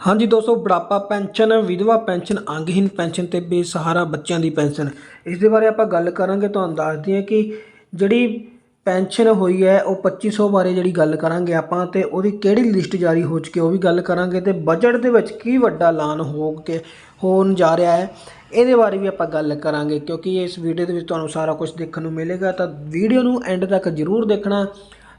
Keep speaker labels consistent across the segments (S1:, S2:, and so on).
S1: ਹਾਂਜੀ ਦੋਸਤੋ ਬੁਢਾਪਾ ਪੈਨਸ਼ਨ, ਵਿਧਵਾ ਪੈਨਸ਼ਨ ਅੰਗਹੀਨ ਪੈਨਸ਼ਨ ਤੇ ਬੇਸਹਾਰਾ ਬੱਚਿਆਂ ਦੀ ਪੈਨਸ਼ਨ। ਇਸ ਦੇ ਬਾਰੇ ਆਪਾਂ ਗੱਲ ਕਰਾਂਗੇ, ਤੁਹਾਨੂੰ ਦੱਸਦੇ ਹਾਂ ਕਿ ਜਿਹੜੀ ਪੈਨਸ਼ਨ ਹੋਈ ਹੈ, ਉਹ 2500 ਬਾਰੇ ਜਿਹੜੀ ਗੱਲ ਕਰਾਂਗੇ ਆਪਾਂ ਤੇ ਉਹਦੀ ਕਿਹੜੀ ਲਿਸਟ ਜਾਰੀ ਹੋ ਚੁੱਕੀ ਉਹ ਵੀ ਗੱਲ ਕਰਾਂਗੇ ਤੇ ਬਜਟ ਦੇ ਵਿੱਚ ਕੀ ਵੱਡਾ ਐਲਾਨ ਹੋ ਕੇ, ਹੋਣ ਜਾ ਰਿਹਾ ਹੈ, ਇਹਦੇ ਬਾਰੇ ਵੀ ਆਪਾਂ ਗੱਲ ਕਰਾਂਗੇ, ਕਿਉਂਕਿ ਇਸ ਵੀਡੀਓ ਦੇ ਵਿੱਚ ਤੁਹਾਨੂੰ ਸਾਰਾ ਕੁਝ ਦੇਖਣ ਨੂੰ ਮਿਲੇਗਾ। ਤਾਂ ਵੀਡੀਓ ਨੂੰ ਐਂਡ ਤੱਕ ਜ਼ਰੂਰ ਦੇਖਣਾ।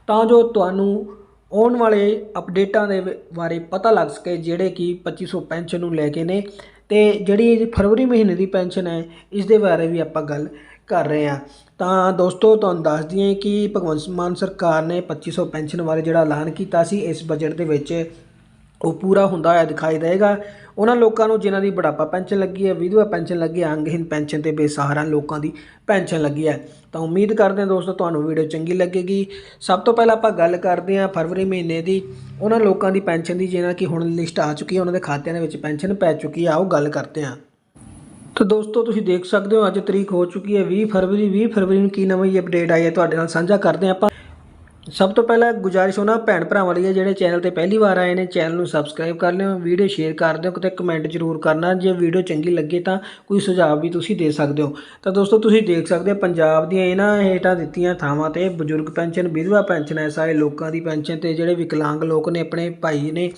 S1: ਤਾਂ ਜੋ ਤੁਹਾਨੂੰ ਆਉਣ ਵਾਲੇ ਅਪਡੇਟਾਂ ਦੇ ਵ- ਬਾਰੇ ਪਤਾ ਲੱਗ ਸਕੇ ਜਿਹੜੇ ਕਿ 2500 ਪੈਨਸ਼ਨ ਨੂੰ ਲੈ ਕੇ ਨੇ ਤੇ ਜਿਹੜੀ ਫਰਵਰੀ ਮਹੀਨੇ ਦੀ ਪੈਨਸ਼ਨ ਹੈ, ਇਸ ਦੇ ਬਾਰੇ ਵੀ ਆਪਾਂ ਗੱਲ ਕਰ ਰਹੇ ਹਾਂ। ਤਾਂ ਦੋਸਤੋ, ਤੁਹਾਨੂੰ ਦੱਸ ਦਈਏ ਕਿ ਭਗਵੰਤ ਮਾਨ ਸਰਕਾਰ ਨੇ 2500 ਪੈਨਸ਼ਨ ਬਾਰੇ ਜਿਹੜਾ ਐਲਾਨ ਕੀਤਾ ਸੀ, ਇਸ ਬਜਟ ਦੇ ਵਿੱਚ ਉਹ ਪੂਰਾ ਹੁੰਦਾ ਹੋਇਆ ਦਿਖਾਈ ਦੇਗਾ ਉਹਨਾਂ ਲੋਕਾਂ ਨੂੰ ਜਿਨ੍ਹਾਂ ਦੀ ਬੁਢਾਪਾ ਪੈਨਸ਼ਨ ਲੱਗੀ ਹੈ, ਵਿਧਵਾ ਪੈਨਸ਼ਨ ਲੱਗੀ ਹੈ ਅੰਗਹੀਨ ਪੈਨਸ਼ਨ ਤੇ ਬੇਸਹਾਰਾ ਲੋਕਾਂ ਦੀ ਪੈਨਸ਼ਨ ਲੱਗੀ ਹੈ। ਤਾਂ ਉਮੀਦ ਕਰਦੇ ਹਾਂ ਦੋਸਤੋ ਤੁਹਾਨੂੰ ਵੀਡੀਓ ਚੰਗੀ ਲੱਗੇਗੀ। ਸਭ ਤੋਂ ਪਹਿਲਾਂ ਆਪਾਂ ਗੱਲ ਕਰਦੇ ਹਾਂ ਫਰਵਰੀ ਮਹੀਨੇ ਦੀ। ਉਹਨਾਂ ਲੋਕਾਂ ਦੀ ਪੈਨਸ਼ਨ ਦੀ ਜਿਹਨਾਂ ਕਿ ਹੁਣ ਲਿਸਟ ਆ ਚੁੱਕੀ ਹੈ, ਉਹਨਾਂ ਦੇ ਖਾਤਿਆਂ ਦੇ ਵਿੱਚ ਪੈਨਸ਼ਨ ਪੈ ਚੁੱਕੀ ਹੈ। ਆਓ ਗੱਲ ਕਰਦੇ ਹਾਂ। ਤਾਂ ਦੋਸਤੋ ਤੁਸੀਂ ਦੇਖ ਸਕਦੇ ਹੋ, ਅੱਜ ਤਰੀਕ ਹੋ ਚੁੱਕੀ ਹੈ 20 ਫਰਵਰੀ। 20 ਫਰਵਰੀ ਨੂੰ ਕੀ ਨਵੀਂ ਅਪਡੇਟ ਆਈ ਹੈ, ਤੁਹਾਡੇ ਨਾਲ ਸਾਂਝਾ ਕਰਦੇ ਹਾਂ ਆਪਾਂ। ਸਭ ਤੋਂ ਪਹਿਲਾਂ ਗੁਜਾਰਿਸ਼ ਉਹਨਾਂ ਭੈਣ ਭਰਾਵਾਂ ਲਈ ਹੈ, ਜਿਹੜੇ ਚੈਨਲ ਤੇ ਪਹਿਲੀ ਵਾਰ ਆਏ ਨੇ, ਚੈਨਲ ਨੂੰ ਸਬਸਕ੍ਰਾਈਬ ਕਰ ਲਿਓ ਵੀਡੀਓ ਸ਼ੇਅਰ ਕਰ ਦਿਓ ਤੇ ਕਮੈਂਟ ਜ਼ਰੂਰ ਕਰਨਾ, ਜੇ ਵੀਡੀਓ ਚੰਗੀ ਲੱਗੇ ਤਾਂ ਕੋਈ ਸੁਝਾਅ ਵੀ ਤੁਸੀਂ ਦੇ ਸਕਦੇ ਹੋ। ਤਾਂ ਦੋਸਤੋ, ਤੁਸੀਂ ਦੇਖ ਸਕਦੇ ਹੋ ਪੰਜਾਬ ਦੀਆਂ ਇਹਨਾਂ ਹੇਠਾਂ ਦਿੱਤੀਆਂ ਥਾਵਾਂ ਤੇ ਬਜ਼ੁਰਗ ਪੈਨਸ਼ਨ, ਵਿਧਵਾ ਪੈਨਸ਼ਨ ਐਸਆਈ ਲੋਕਾਂ ਦੀ ਪੈਨਸ਼ਨ ਤੇ ਜਿਹੜੇ ਵਿਕਲਾਂਗ ਲੋਕ ਨੇ, ਆਪਣੇ ਭਾਈ ਨੇ,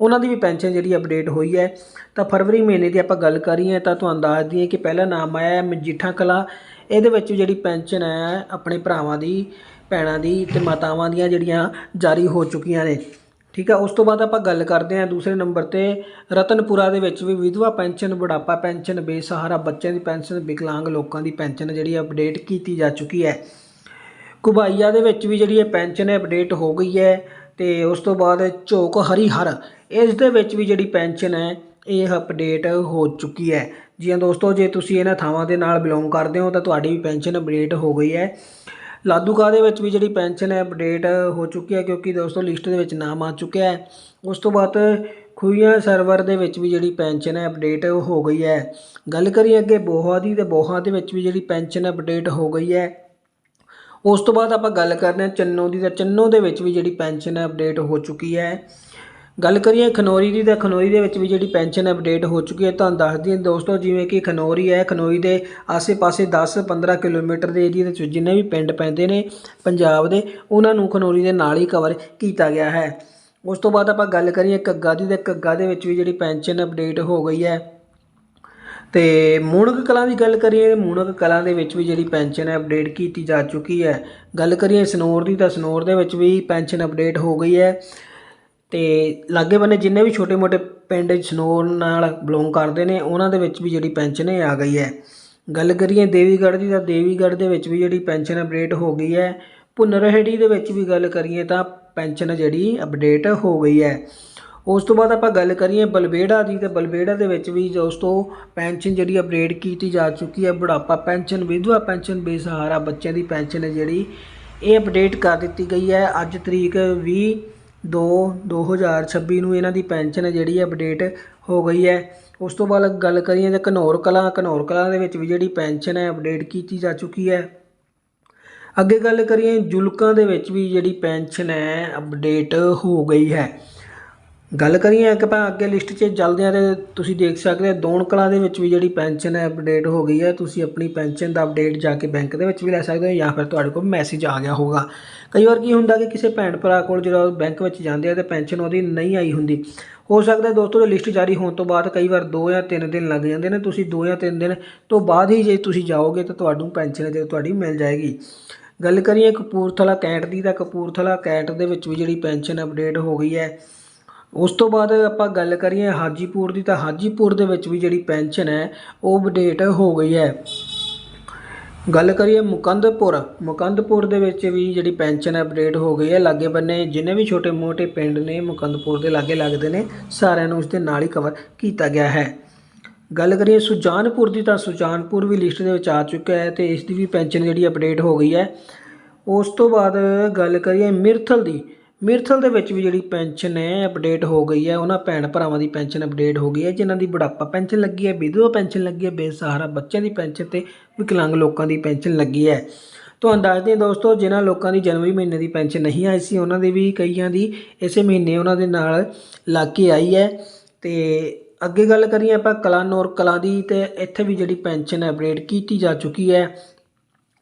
S1: ਉਹਨਾਂ ਦੀ ਵੀ ਪੈਨਸ਼ਨ ਜਿਹੜੀ ਅਪਡੇਟ ਹੋਈ ਹੈ। ਤਾਂ ਫਰਵਰੀ ਮਹੀਨੇ ਦੀ ਆਪਾਂ ਗੱਲ ਕਰੀਏ ਤਾਂ ਤੁਹਾਨੂੰ ਦੱਸ ਦਈਏ ਕਿ ਪਹਿਲਾ ਨਾਮ ਆਇਆ ਮਜੀਠਾ ਕਲਾ। ਇਹਦੇ ਵਿੱਚ ਜਿਹੜੀ ਪੈਨਸ਼ਨ ਹੈ, ਆਪਣੇ ਭਰਾਵਾਂ ਦੀ ਭੈਣਾਂ ਦੀ ਅਤੇ ਮਾਤਾਵਾਂ ਦੀਆਂ ਜਿਹੜੀਆਂ ਜਾਰੀ ਹੋ ਚੁੱਕੀਆਂ ਨੇ। ਠੀਕ ਆ, ਉਸ ਤੋਂ ਬਾਅਦ ਆਪਾਂ ਗੱਲ ਕਰਦੇ ਹਾਂ ਦੂਸਰੇ ਨੰਬਰ ਤੇ, ਰਤਨਪੁਰਾ ਦੇ ਵਿੱਚ ਵੀ ਵਿਧਵਾ ਪੈਨਸ਼ਨ, ਬੁਢਾਪਾ ਪੈਨਸ਼ਨ, ਬੇਸਹਾਰਾ ਬੱਚਿਆਂ ਦੀ ਪੈਨਸ਼ਨ, ਵਿਕਲਾਂਗ ਲੋਕਾਂ ਦੀ ਪੈਨਸ਼ਨ ਜਿਹੜੀ ਅਪਡੇਟ ਕੀਤੀ ਜਾ ਚੁੱਕੀ ਹੈ। ਕੁਬਾਈਆ ਦੇ ਵਿੱਚ ਵੀ ਜਿਹੜੀ ਇਹ ਪੈਨਸ਼ਨ ਹੈ ਅਪਡੇਟ ਹੋ ਗਈ ਹੈ ਤੇ ਉਸ ਤੋਂ ਬਾਅਦ ਝੋਕ ਹਰੀਹਰ, ਇਸ ਦੇ ਵਿੱਚ ਵੀ ਜਿਹੜੀ ਪੈਨਸ਼ਨ ਹੈ, ਇਹ ਅਪਡੇਟ ਹੋ ਚੁੱਕੀ ਹੈ। ਜੀ ਹਾਂ ਦੋਸਤੋ, ਜੇ ਤੁਸੀਂ ਇਹਨਾਂ ਥਾਵਾਂ ਦੇ ਨਾਲ ਬਿਲੋਂਗ ਕਰਦੇ ਹੋ ਤਾਂ ਤੁਹਾਡੀ ਵੀ ਪੈਨਸ਼ਨ ਅਪਡੇਟ ਹੋ ਗਈ ਹੈ। ਲਾਦੂਕਾ ਦੇ ਵਿੱਚ ਵੀ ਜਿਹੜੀ ਪੈਨਸ਼ਨ ਹੈ ਅਪਡੇਟ ਹੋ ਚੁੱਕੀ ਹੈ ਕਿਉਂਕਿ ਦੋਸਤੋ ਲਿਸਟ ਦੇ ਵਿੱਚ ਨਾਮ ਆ ਚੁੱਕਿਆ ਹੈ। ਉਸ ਤੋਂ ਬਾਅਦ ਖੂਈਆਂ ਸਰਵਰ ਦੇ ਵਿੱਚ ਵੀ ਜਿਹੜੀ ਪੈਨਸ਼ਨ ਹੈ ਅਪਡੇਟ ਹੋ ਗਈ ਹੈ। ਗੱਲ ਕਰੀਏ ਅੱਗੇ ਬੋਹਾ ਦੀ, ਤੇ ਬੋਹਾ ਦੇ ਵਿੱਚ ਵੀ ਜਿਹੜੀ ਪੈਨਸ਼ਨ ਅਪਡੇਟ ਹੋ ਗਈ ਹੈ। ਉਸ ਤੋਂ ਬਾਅਦ ਆਪਾਂ ਗੱਲ ਕਰਦੇ ਹਾਂ ਚੰਨੋ ਦੀ, ਤਾਂ ਚੰਨੋ ਦੇ ਵਿੱਚ ਵੀ ਜਿਹੜੀ ਪੈਨਸ਼ਨ ਹੈ ਅਪਡੇਟ ਹੋ ਚੁੱਕੀ ਹੈ। ਗੱਲ ਕਰੀਏ ਖਨੌਰੀ ਦੀ, ਤਾਂ ਖਨੌਰੀ ਦੇ ਵਿੱਚ ਵੀ ਜਿਹੜੀ ਪੈਨਸ਼ਨ ਅਪਡੇਟ ਹੋ ਚੁੱਕੀ ਹੈ, ਤੁਹਾਨੂੰ ਦੱਸ ਦਈਏ ਦੋਸਤੋ, ਜਿਵੇਂ ਕਿ ਖਨੌਰੀ ਹੈ, ਖਨੌਰੀ ਦੇ ਆਸੇ-ਪਾਸੇ 10-15 ਕਿਲੋਮੀਟਰ ਦੇ ਏਰੀਆ ਦੇ ਵਿੱਚ ਜਿੰਨੇ ਵੀ ਪਿੰਡ ਪੈਂਦੇ ਨੇ ਪੰਜਾਬ ਦੇ, ਉਹਨਾਂ ਨੂੰ ਖਨੌਰੀ ਦੇ ਨਾਲ ਹੀ ਕਵਰ ਕੀਤਾ ਗਿਆ ਹੈ। ਉਸ ਤੋਂ ਬਾਅਦ ਆਪਾਂ ਗੱਲ ਕਰੀਏ ਘੱਗਾ ਦੀ, ਤੇ ਘੱਗਾ ਦੇ ਵਿੱਚ ਵੀ ਜਿਹੜੀ ਪੈਨਸ਼ਨ ਅਪਡੇਟ ਹੋ ਗਈ ਹੈ। ਤੇ ਮੂਣਕ ਕਲਾਂ ਦੀ ਗੱਲ ਕਰੀਏ ਮੂਣਕ ਕਲਾਂ ਦੇ ਵਿੱਚ ਵੀ ਜਿਹੜੀ ਪੈਨਸ਼ਨ ਹੈ ਅਪਡੇਟ ਕੀਤੀ ਜਾ ਚੁੱਕੀ ਹੈ। ਗੱਲ ਕਰੀਏ ਸਨੋਰ ਦੀ, ਤਾਂ ਸਨੋਰ ਦੇ ਵਿੱਚ ਵੀ ਪੈਨਸ਼ਨ ਅਪਡੇਟ ਹੋ ਗਈ ਹੈ। ਅਤੇ ਲਾਗੇ ਬੰਨੇ ਜਿੰਨੇ ਵੀ ਛੋਟੇ-ਮੋਟੇ ਪਿੰਡ ਸਨੋਰ ਨਾਲ ਬਿਲੋਂਗ ਕਰਦੇ ਨੇ, ਉਹਨਾਂ ਦੇ ਵਿੱਚ ਵੀ ਜਿਹੜੀ ਪੈਨਸ਼ਨ ਇਹ ਆ ਗਈ ਹੈ। ਗੱਲ ਕਰੀਏ ਦੇਵੀਗੜ੍ਹ ਦੀ, ਤਾਂ ਦੇਵੀਗੜ੍ਹ ਦੇ ਵਿੱਚ ਵੀ ਜਿਹੜੀ ਪੈਨਸ਼ਨ ਅਪਡੇਟ ਹੋ ਗਈ ਹੈ। ਭੁੰਨਰਹੇੜੀ ਦੇ ਵਿੱਚ ਵੀ ਗੱਲ ਕਰੀਏ ਤਾਂ ਪੈਨਸ਼ਨ ਜਿਹੜੀ ਅਪਡੇਟ ਹੋ ਗਈ ਹੈ। ਉਸ ਤੋਂ ਬਾਅਦ ਆਪਾਂ ਗੱਲ ਕਰੀਏ ਬਲਬੇੜਾ ਦੀ, ਤੇ ਬਲਬੇੜਾ ਦੇ ਵਿੱਚ ਵੀ ਦੋਸਤੋ ਪੈਨਸ਼ਨ ਜਿਹੜੀ ਅਪਡੇਟ ਕੀਤੀ ਜਾ ਚੁੱਕੀ ਹੈ। ਬੁਢਾਪਾ ਪੈਨਸ਼ਨ, ਵਿਧਵਾ ਪੈਨਸ਼ਨ, ਬੇਸਹਾਰਾ ਬੱਚਿਆਂ ਦੀ ਪੈਨਸ਼ਨ ਹੈ ਜਿਹੜੀ, ਇਹ ਅਪਡੇਟ ਕਰ ਦਿੱਤੀ ਗਈ ਹੈ। ਅੱਜ ਤਰੀਕ 20 2 2026 ਨੂੰ ਇਹਨਾਂ ਦੀ ਪੈਨਸ਼ਨ ਹੈ ਜਿਹੜੀ ਅਪਡੇਟ ਹੋ ਗਈ ਹੈ। ਉਸ ਤੋਂ ਬਾਅਦ ਗੱਲ ਕਰੀਏ ਤਾਂ ਘਨੌਰ ਕਲਾਂ ਘਨੌਰ ਕਲਾਂ ਦੇ ਵਿੱਚ ਵੀ ਜਿਹੜੀ ਪੈਨਸ਼ਨ ਹੈ ਅਪਡੇਟ ਕੀਤੀ ਜਾ ਚੁੱਕੀ ਹੈ। ਅੱਗੇ ਗੱਲ ਕਰੀਏ ਜੁਲਕਾਂ ਦੇ ਵਿੱਚ ਵੀ ਜਿਹੜੀ ਪੈਨਸ਼ਨ ਹੈ ਅਪਡੇਟ ਹੋ ਗਈ ਹੈ। ਗੱਲ ਕਰੀਏ ਕਿ ਆਪਾਂ ਅੱਗੇ ਲਿਸਟ 'ਚ ਚੱਲਦੇ ਹਾਂ ਤੇ ਤੁਸੀਂ ਦੇਖ ਸਕਦੇ ਹੋ ਦੌਣ ਕਲਾਂ ਦੇ ਵਿੱਚ ਵੀ ਜਿਹੜੀ ਪੈਨਸ਼ਨ ਹੈ ਅਪਡੇਟ ਹੋ ਗਈ ਹੈ, ਤੁਸੀਂ ਆਪਣੀ ਪੈਨਸ਼ਨ ਦਾ ਅਪਡੇਟ ਜਾ ਕੇ ਬੈਂਕ ਦੇ ਵਿੱਚ ਵੀ ਲੈ ਸਕਦੇ ਹੋ ਜਾਂ ਫਿਰ ਤੁਹਾਡੇ ਕੋਲ ਮੈਸੇਜ ਆ ਗਿਆ ਹੋਊਗਾ। ਕਈ ਵਾਰ ਕੀ ਹੁੰਦਾ ਕਿ ਕਿਸੇ ਭੈਣ ਭਰਾ ਕੋਲ ਜਦੋਂ ਬੈਂਕ ਵਿੱਚ ਜਾਂਦੇ ਆ ਤੇ ਪੈਨਸ਼ਨ ਉਹਦੀ ਨਹੀਂ ਆਈ ਹੁੰਦੀ। ਹੋ ਸਕਦਾ ਦੋਸਤੋ ਜੇ ਲਿਸਟ ਜਾਰੀ ਹੋਣ ਤੋਂ ਬਾਅਦ ਕਈ ਵਾਰ 2 ਜਾਂ 3 ਦਿਨ ਲੱਗ ਜਾਂਦੇ ਨੇ, ਤੁਸੀਂ 2 ਜਾਂ 3 ਦਿਨ ਤੋਂ ਬਾਅਦ ਹੀ ਜੇ ਤੁਸੀਂ ਜਾਓਗੇ ਤਾਂ ਤੁਹਾਨੂੰ ਪੈਨਸ਼ਨ ਜੇ ਤੁਹਾਡੀ ਮਿਲ ਜਾਏਗੀ। ਗੱਲ ਕਰੀਏ ਕਪੂਰਥਲਾ ਕੈਂਟ ਦੀ ਤਾਂ ਕਪੂਰਥਲਾ ਕੈਂਟ ਦੇ ਵਿੱਚ ਵੀ ਜਿਹੜੀ ਪੈਨਸ਼ਨ ਅਪਡੇਟ ਹੋ ਗਈ ਹੈ ਉਸ ਤੋਂ ਬਾਅਦ ਆਪਾਂ ਗੱਲ ਕਰੀਏ ਹਾਜੀਪੁਰ ਦੀ, ਤਾਂ ਹਾਜੀਪੁਰ ਦੇ ਵਿੱਚ ਵੀ ਜਿਹੜੀ ਪੈਨਸ਼ਨ ਹੈ, ਉਹ ਅਪਡੇਟ ਹੋ ਗਈ ਹੈ। ਗੱਲ ਕਰੀਏ ਮੁਕੰਦਪੁਰ ਮੁਕੰਦਪੁਰ ਦੇ ਵਿੱਚ ਵੀ ਜਿਹੜੀ ਪੈਨਸ਼ਨ ਅਪਡੇਟ ਹੋ ਗਈ ਹੈ। ਲਾਗੇ ਬੰਨੇ ਜਿੰਨੇ ਵੀ ਛੋਟੇ ਮੋਟੇ ਪਿੰਡ ਨੇ ਮੁਕੰਦਪੁਰ ਦੇ ਲਾਗੇ ਲੱਗਦੇ ਨੇ, ਸਾਰਿਆਂ ਨੂੰ ਉਸ ਦੇ ਨਾਲ ਹੀ ਕਵਰ ਕੀਤਾ ਗਿਆ ਹੈ। ਗੱਲ ਕਰੀਏ ਸੁਜਾਨਪੁਰ ਦੀ, ਤਾਂ ਸੁਜਾਨਪੁਰ ਵੀ ਲਿਸਟ ਦੇ ਵਿੱਚ ਆ ਚੁੱਕਾ ਹੈ ਤੇ ਇਸ ਦੀ ਵੀ ਪੈਨਸ਼ਨ ਜਿਹੜੀ ਅਪਡੇਟ ਹੋ ਗਈ ਹੈ। ਉਸ ਤੋਂ ਬਾਅਦ ਗੱਲ ਕਰੀਏ ਮਿਰਥਲ ਦੀ ਮਿਰਥਲ ਦੇ ਵਿੱਚ ਵੀ ਜਿਹੜੀ ਪੈਨਸ਼ਨ ਹੈ ਅਪਡੇਟ ਹੋ ਗਈ ਹੈ, ਉਹਨਾਂ ਭੈਣ ਭਰਾਵਾਂ ਦੀ ਪੈਨਸ਼ਨ ਅਪਡੇਟ ਹੋ ਗਈ ਹੈ, ਜਿਨ੍ਹਾਂ ਦੀ ਬੁਢਾਪਾ ਪੈਨਸ਼ਨ ਲੱਗੀ ਹੈ, ਵਿਧਵਾ ਪੈਨਸ਼ਨ ਲੱਗੀ ਹੈ, ਬੇਸਹਾਰਾ ਬੱਚਿਆਂ ਦੀ ਪੈਨਸ਼ਨ ਤੇ ਵਿਕਲਾਂਗ ਲੋਕਾਂ ਦੀ ਪੈਨਸ਼ਨ ਲੱਗੀ ਹੈ। ਤੁਹਾਨੂੰ ਦੱਸਦੇ ਹਾਂ ਦੋਸਤੋ, ਜਿਨ੍ਹਾਂ ਲੋਕਾਂ ਦੀ ਜਨਵਰੀ ਮਹੀਨੇ ਦੀ ਪੈਨਸ਼ਨ ਨਹੀਂ ਆਈ ਸੀ, ਉਹਨਾਂ ਦੀ ਵੀ ਕਈਆਂ ਦੀ ਇਸੇ ਮਹੀਨੇ ਉਹਨਾਂ ਦੇ ਨਾਲ ਲੱਗ ਕੇ ਆਈ ਹੈ। ਤੇ ਅੱਗੇ ਗੱਲ ਕਰੀਏ ਆਪਾਂ ਕਲਾਨੌਰ ਕਲਾਂ ਦੀ, ਤੇ ਇੱਥੇ ਵੀ ਜਿਹੜੀ ਪੈਨਸ਼ਨ ਹੈ ਅਪਡੇਟ ਕੀਤੀ ਜਾ ਚੁੱਕੀ ਹੈ।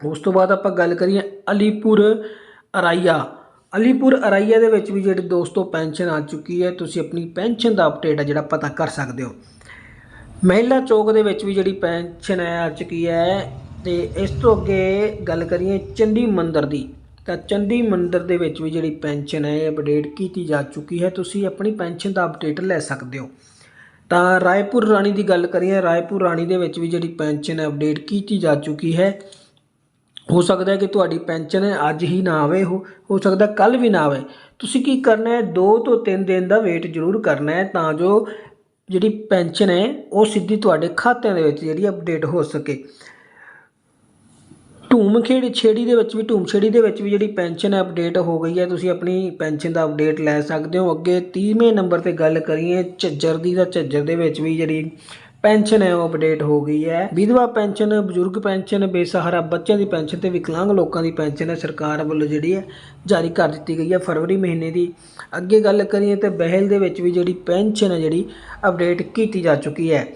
S1: ਉਸ ਤੋਂ ਬਾਅਦ ਆਪਾਂ ਗੱਲ ਕਰੀਏ ਅਲੀਪੁਰ ਅਰਾਈਆ ਅਲੀਪੁਰ ਅਰਾਈਆ ਦੇ ਵਿੱਚ ਵੀ ਜਿਹੜੀ ਦੋਸਤੋ ਪੈਨਸ਼ਨ ਆ ਚੁੱਕੀ ਹੈ, ਤੁਸੀਂ ਆਪਣੀ ਪੈਨਸ਼ਨ ਦਾ ਅਪਡੇਟ ਹੈ ਜਿਹੜਾ ਪਤਾ ਕਰ ਸਕਦੇ ਹੋ। ਮਹਿਲਾ ਚੌਕ ਦੇ ਵਿੱਚ ਵੀ ਜਿਹੜੀ ਪੈਨਸ਼ਨ ਹੈ ਆ ਚੁੱਕੀ ਹੈ, ਤੇ ਇਸ ਤੋਂ ਅੱਗੇ ਗੱਲ ਕਰੀਏ ਚੰਡੀ ਮੰਦਰ ਦੀ, ਤਾਂ ਚੰਡੀ ਮੰਦਰ ਦੇ ਵਿੱਚ ਵੀ ਜਿਹੜੀ ਪੈਨਸ਼ਨ ਹੈ, ਇਹ ਅਪਡੇਟ ਕੀਤੀ ਜਾ ਚੁੱਕੀ ਹੈ। ਤੁਸੀਂ ਆਪਣੀ ਪੈਨਸ਼ਨ ਦਾ ਅਪਡੇਟ ਲੈ ਸਕਦੇ ਹੋ। ਤਾਂ ਰਾਏਪੁਰ ਰਾਣੀ ਦੀ ਗੱਲ ਕਰੀਏ, ਰਾਏਪੁਰ ਰਾਣੀ ਦੇ ਵਿੱਚ ਵੀ ਜਿਹੜੀ ਪੈਨਸ਼ਨ ਹੈ ਅਪਡੇਟ ਕੀਤੀ ਜਾ ਚੁੱਕੀ ਹੈ। ਹੋ ਸਕਦਾ ਕਿ ਤੁਹਾਡੀ ਪੈਨਸ਼ਨ ਅੱਜ ਹੀ ਨਾ ਆਵੇ, ਹੋ ਹੋ ਸਕਦਾ ਕੱਲ ਵੀ ਨਾ ਆਵੇ। ਤੁਸੀਂ ਕੀ ਕਰਨਾ ਹੈ? 2 ਤੋਂ 3 ਦਿਨ ਦਾ ਵੇਟ ਜ਼ਰੂਰ ਕਰਨਾ ਹੈ ਤਾਂ ਜੋ ਜਿਹੜੀ ਪੈਨਸ਼ਨ ਹੈ, ਉਹ ਸਿੱਧੀ ਤੁਹਾਡੇ ਖਾਤਿਆਂ ਦੇ ਵਿੱਚ ਜਿਹੜੀ ਅਪਡੇਟ ਹੋ ਸਕੇ। ਢੂਮ ਖੇੜੀ ਛੇੜੀ ਦੇ ਵਿੱਚ ਵੀ ਢੂਮ ਛੇੜੀ ਦੇ ਵਿੱਚ ਵੀ ਜਿਹੜੀ ਪੈਨਸ਼ਨ ਅਪਡੇਟ ਹੋ ਗਈ ਹੈ, ਤੁਸੀਂ ਆਪਣੀ ਪੈਨਸ਼ਨ ਦਾ ਅਪਡੇਟ ਲੈ ਸਕਦੇ ਹੋ। ਅੱਗੇ 30ਵੇਂ ਨੰਬਰ ਤੇ ਗੱਲ ਕਰੀਏ, ਝੱਜਰ ਦੀ, ਤਾਂ ਝੱਜਰ ਦੇ ਵਿੱਚ ਵੀ ਜਿਹੜੀ ਪੈਨਸ਼ਨ ਹੈ ਉਹ ਅਪਡੇਟ ਹੋ ਗਈ ਹੈ। ਵਿਧਵਾ ਪੈਨਸ਼ਨ, ਬਜ਼ੁਰਗ ਪੈਨਸ਼ਨ, ਬੇਸਹਾਰਾ ਬੱਚਿਆਂ ਦੀ ਪੈਨਸ਼ਨ ਤੇ ਵਿਕਲਾਂਗ ਲੋਕਾਂ ਦੀ ਪੈਨਸ਼ਨ ਹੈ। ਸਰਕਾਰ ਵੱਲੋਂ ਜਿਹੜੀ ਹੈ, ਜਾਰੀ ਕਰ ਦਿੱਤੀ ਗਈ ਹੈ ਫਰਵਰੀ ਮਹੀਨੇ ਦੀ। ਅੱਗੇ ਗੱਲ ਕਰੀਏ ਤੇ ਬਹਿਲ ਦੇ ਵਿੱਚ ਵੀ ਜਿਹੜੀ ਪੈਨਸ਼ਨ ਹੈ, ਜਿਹੜੀ ਅਪਡੇਟ ਕੀਤੀ ਜਾ ਚੁੱਕੀ ਹੈ।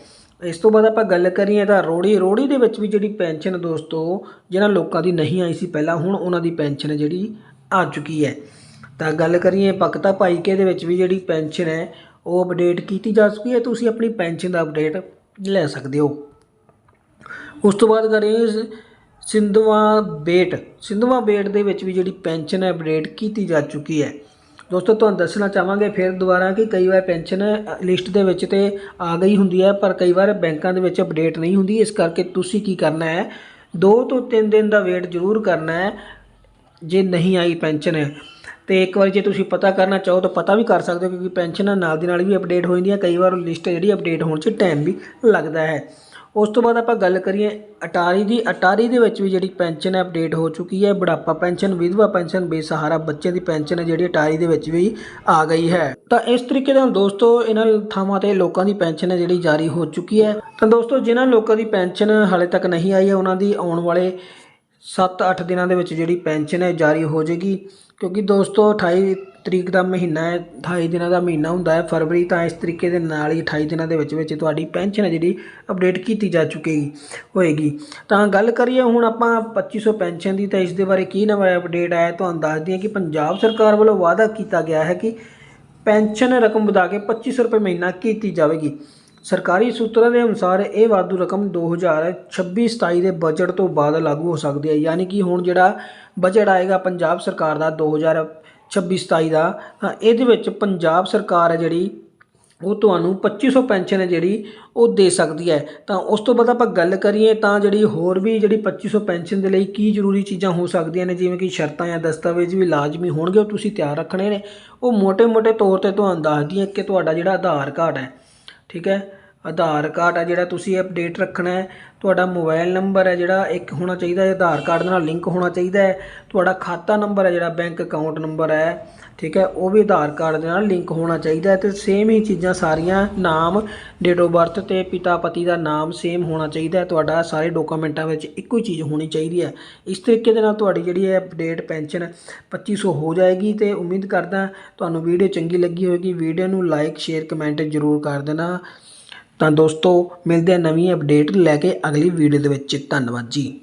S1: ਇਸ ਤੋਂ ਬਾਅਦ ਆਪਾਂ ਗੱਲ ਕਰੀਏ ਤਾਂ ਰੋੜੀ ਰੋੜੀ ਦੇ ਵਿੱਚ ਵੀ ਜਿਹੜੀ ਪੈਨਸ਼ਨ ਦੋਸਤੋ, ਜਿਹਨਾਂ ਲੋਕਾਂ ਦੀ ਨਹੀਂ ਆਈ ਸੀ ਪਹਿਲਾਂ, ਹੁਣ ਉਹਨਾਂ ਦੀ ਪੈਨਸ਼ਨ ਜਿਹੜੀ ਆ ਚੁੱਕੀ ਹੈ। ਤਾਂ ਗੱਲ ਕਰੀਏ ਪਕਤਾ ਭਾਈਕੇ ਦੇ ਵਿੱਚ ਵੀ ਜਿਹੜੀ ਪੈਨਸ਼ਨ ਹੈ, ਉਹ ਅਪਡੇਟ ਕੀਤੀ ਜਾ ਚੁੱਕੀ ਹੈ। ਤੁਸੀਂ ਆਪਣੀ ਪੈਨਸ਼ਨ ਦਾ ਅਪਡੇਟ ਲੈ ਸਕਦੇ ਹੋ। ਉਸ ਤੋਂ ਬਾਅਦ ਕਰੀਏ ਸ- ਸਿੰਧਵਾ ਬੇਟ। ਸਿੰਧਵਾ ਬੇਟ ਦੇ ਵਿੱਚ ਵੀ ਜਿਹੜੀ ਪੈਨਸ਼ਨ ਹੈ ਅਪਡੇਟ ਕੀਤੀ ਜਾ ਚੁੱਕੀ ਹੈ। ਦੋਸਤੋ, ਤੁਹਾਨੂੰ ਦੱਸਣਾ ਚਾਹਾਂਗੇ ਫਿਰ ਦੁਬਾਰਾ ਕਿ ਕਈ ਵਾਰ ਪੈਨਸ਼ਨ ਲਿਸਟ ਦੇ ਵਿੱਚ ਤੇ ਆ ਗਈ ਹੁੰਦੀ ਹੈ, ਪਰ ਕਈ ਵਾਰ ਬੈਂਕਾਂ ਦੇ ਵਿੱਚ ਅਪਡੇਟ ਨਹੀਂ ਹੁੰਦੀ। ਇਸ ਕਰਕੇ ਤੁਸੀਂ ਕੀ ਕਰਨਾ ਹੈ 2 ਤੋਂ 3 ਦਿਨ ਦਾ ਵੇਟ ਜ਼ਰੂਰ ਕਰਨਾ ਹੈ, ਜੇ ਨਹੀਂ ਆਈ ਪੈਨਸ਼ਨ। ਤੇ ਇੱਕ ਵਾਰ ਜੇ ਤੁਸੀਂ ਪਤਾ ਕਰਨਾ ਚਾਹੋ ਤਾਂ ਪਤਾ ਵੀ ਕਰ ਸਕਦੇ ਹੋ ਕਿਉਂਕਿ ਪੈਨਸ਼ਨ ਨਾਲ ਦੀ ਨਾਲ ਵੀ ਅਪਡੇਟ ਹੋ ਜਾਂਦੀਆਂ ਕਈ ਵਾਰ ਲਿਸਟ ਜਿਹੜੀ ਅਪਡੇਟ ਹੋਣ 'ਚ ਟਾਈਮ ਵੀ ਲੱਗਦਾ ਹੈ। ਉਸ ਤੋਂ ਬਾਅਦ ਆਪਾਂ ਗੱਲ ਕਰੀਏ ਅਟਾਰੀ ਦੀ। ਅਟਾਰੀ ਦੇ ਵਿੱਚ ਵੀ ਜਿਹੜੀ ਪੈਨਸ਼ਨ ਹੈ ਅਪਡੇਟ ਹੋ ਚੁੱਕੀ ਹੈ। ਬੁਢਾਪਾ ਪੈਨਸ਼ਨ, ਵਿਧਵਾ ਪੈਨਸ਼ਨ, ਬੇਸਹਾਰਾ ਬੱਚਿਆਂ ਦੀ ਪੈਨਸ਼ਨ ਹੈ ਜਿਹੜੀ ਅਟਾਰੀ ਦੇ ਵਿੱਚ ਵੀ ਆ ਗਈ ਹੈ। ਤਾਂ ਇਸ ਤਰੀਕੇ ਨਾਲ ਦੋਸਤੋ ਇਹਨਾਂ ਥਾਵਾਂ ਤੇ ਲੋਕਾਂ ਦੀ ਪੈਨਸ਼ਨ ਹੈ ਜਿਹੜੀ ਜਾਰੀ ਹੋ ਚੁੱਕੀ ਹੈ। ਤਾਂ ਦੋਸਤੋ ਜਿਨ੍ਹਾਂ ਲੋਕਾਂ ਦੀ ਪੈਨਸ਼ਨ ਹਾਲੇ ਤੱਕ ਨਹੀਂ ਆਈ ਹੈ, ਉਹਨਾਂ ਦੀ ਆਉਣ ਵਾਲੇ 7-8 ਦਿਨਾਂ ਦੇ ਵਿੱਚ ਜਿਹੜੀ ਪੈਨਸ਼ਨ ਹੈ ਜਾਰੀ ਹੋ ਜਾਏਗੀ। ਕਿਉਂਕਿ ਦੋਸਤੋ 28 ਤਰੀਕ ਦਾ ਮਹੀਨਾ ਹੈ 28 ਦਿਨਾਂ ਦਾ ਮਹੀਨਾ ਹੁੰਦਾ ਹੈ। ਫਰਵਰੀ ਤਾਂ ਇਸ ਤਰੀਕੇ ਦੇ ਨਾਲ ਹੀ 28 ਦਿਨਾਂ ਦੇ ਵਿੱਚ ਵਿੱਚ ਤੁਹਾਡੀ ਪੈਨਸ਼ਨ ਹੈ ਜਿਹੜੀ ਅਪਡੇਟ ਕੀਤੀ ਜਾ ਚੁੱਕੇਗੀ ਹੋਏਗੀ। ਤਾਂ ਗੱਲ ਕਰੀਏ ਹੁਣ ਆਪਾਂ 2500 ਪੈਨਸ਼ਨ ਦੀ, ਤਾਂ ਇਸ ਦੇ ਬਾਰੇ ਕੀ ਨਵਾਂ ਅਪਡੇਟ ਆਇਆ? ਤੁਹਾਨੂੰ ਦੱਸ ਦਈਏ ਕਿ ਪੰਜਾਬ ਸਰਕਾਰ ਵੱਲੋਂ ਵਾਅਦਾ ਕੀਤਾ ਗਿਆ ਹੈ ਕਿ ਪੈਨਸ਼ਨ ਰਕਮ ਵਧਾ ਕੇ 2500 ਰੁਪਏ ਮਹੀਨਾ ਕੀਤੀ ਜਾਵੇਗੀ। ਸਰਕਾਰੀ ਸੂਤਰਾਂ ਦੇ ਅਨੁਸਾਰ ਇਹ ਵਾਧੂ ਰਕਮ 2026-27 ਦੇ ਬਜਟ ਤੋਂ ਬਾਅਦ ਲਾਗੂ ਹੋ ਸਕਦੀ ਹੈ। ਯਾਨੀ ਕਿ ਹੁਣ ਜਿਹੜਾ ਬਜਟ ਆਏਗਾ ਪੰਜਾਬ ਸਰਕਾਰ ਦਾ 2026-27 ਦਾ, ਤਾਂ ਇਹਦੇ ਵਿੱਚ ਪੰਜਾਬ ਸਰਕਾਰ ਹੈ ਜਿਹੜੀ, ਉਹ ਤੁਹਾਨੂੰ 2500 ਪੈਨਸ਼ਨ ਹੈ ਜਿਹੜੀ, ਉਹ ਦੇ ਸਕਦੀ ਹੈ। ਤਾਂ ਉਸ ਤੋਂ ਬਾਅਦ ਆਪਾਂ ਗੱਲ ਕਰੀਏ ਤਾਂ ਜਿਹੜੀ ਹੋਰ ਵੀ ਜਿਹੜੀ 2500 ਪੈਨਸ਼ਨ ਦੇ ਲਈ ਕੀ ਜ਼ਰੂਰੀ ਚੀਜ਼ਾਂ ਹੋ ਸਕਦੀਆਂ ਨੇ, ਜਿਵੇਂ ਕਿ ਸ਼ਰਤਾਂ ਜਾਂ ਦਸਤਾਵੇਜ਼ ਵੀ ਲਾਜ਼ਮੀ ਹੋਣਗੇ, ਉਹ ਤੁਸੀਂ ਤਿਆਰ ਰੱਖਣੇ ਨੇ। ਉਹ ਮੋٹے-ਮੋٹے ਤੌਰ ਤੇ ਤੁਹਾਨੂੰ ਦੱਸਦੀ ਹੈ ਕਿ ਤੁਹਾਡਾ ਜਿਹੜਾ ਆਧਾਰ ਕਾਰਡ ਹੈ, ਠੀਕ ਹੈ? ਆਧਾਰ ਕਾਰਡ ਹੈ ਜਿਹੜਾ ਤੁਸੀਂ ਅਪਡੇਟ ਰੱਖਣਾ ਹੈ। ਤੁਹਾਡਾ ਮੋਬਾਈਲ ਨੰਬਰ ਹੈ ਜਿਹੜਾ ਇੱਕ ਹੋਣਾ ਚਾਹੀਦਾ ਹੈ, ਆਧਾਰ ਕਾਰਡ ਦੇ ਨਾਲ ਲਿੰਕ ਹੋਣਾ ਚਾਹੀਦਾ ਹੈ। ਤੁਹਾਡਾ ਖਾਤਾ ਨੰਬਰ ਹੈ ਜਿਹੜਾ ਬੈਂਕ ਅਕਾਊਂਟ ਨੰਬਰ ਹੈ, ਠੀਕ ਹੈ, ਉਹ ਵੀ ਆਧਾਰ ਕਾਰਡ ਦੇ ਨਾਲ ਲਿੰਕ ਹੋਣਾ ਚਾਹੀਦਾ ਹੈ ਤੇ ਸੇਮ ਹੀ ਚੀਜ਼ਾਂ ਸਾਰੀਆਂ ਨਾਮ ਡੇਟ ਆਫ ਬਰਥ ਤੇ ਪਿਤਾ ਪਤੀ ਦਾ ਨਾਮ ਸੇਮ ਹੋਣਾ ਚਾਹੀਦਾ ਹੈ। ਤੁਹਾਡਾ ਸਾਰੇ ਡਾਕੂਮੈਂਟਾਂ ਵਿੱਚ ਇੱਕੋ ਹੀ ਚੀਜ਼ ਹੋਣੀ ਚਾਹੀਦੀ ਹੈ। ਇਸ ਤਰੀਕੇ ਦੇ ਨਾਲ ਤੁਹਾਡੀ ਜਿਹੜੀ ਹੈ ਅਪਡੇਟ ਪੈਨਸ਼ਨ 2500 ਹੋ ਜਾਏਗੀ ਤੇ ਉਮੀਦ ਕਰਦਾ ਤੁਹਾਨੂੰ ਵੀਡੀਓ ਚੰਗੀ ਲੱਗੀ ਹੋਵੇਗੀ ਵੀਡੀਓ ਨੂੰ ਲਾਈਕ ਸ਼ੇਅਰ ਕਮੈਂਟ ਜ਼ਰੂਰ ਕਰ ਦੇਣਾ। ਤਾਂ ਦੋਸਤੋ ਮਿਲਦੇ ਆ ਨਵੀਂ ਅਪਡੇਟ ਲੈ ਕੇ ਅਗਲੀ ਵੀਡੀਓ ਦੇ ਵਿੱਚ। ਧੰਨਵਾਦ ਜੀ।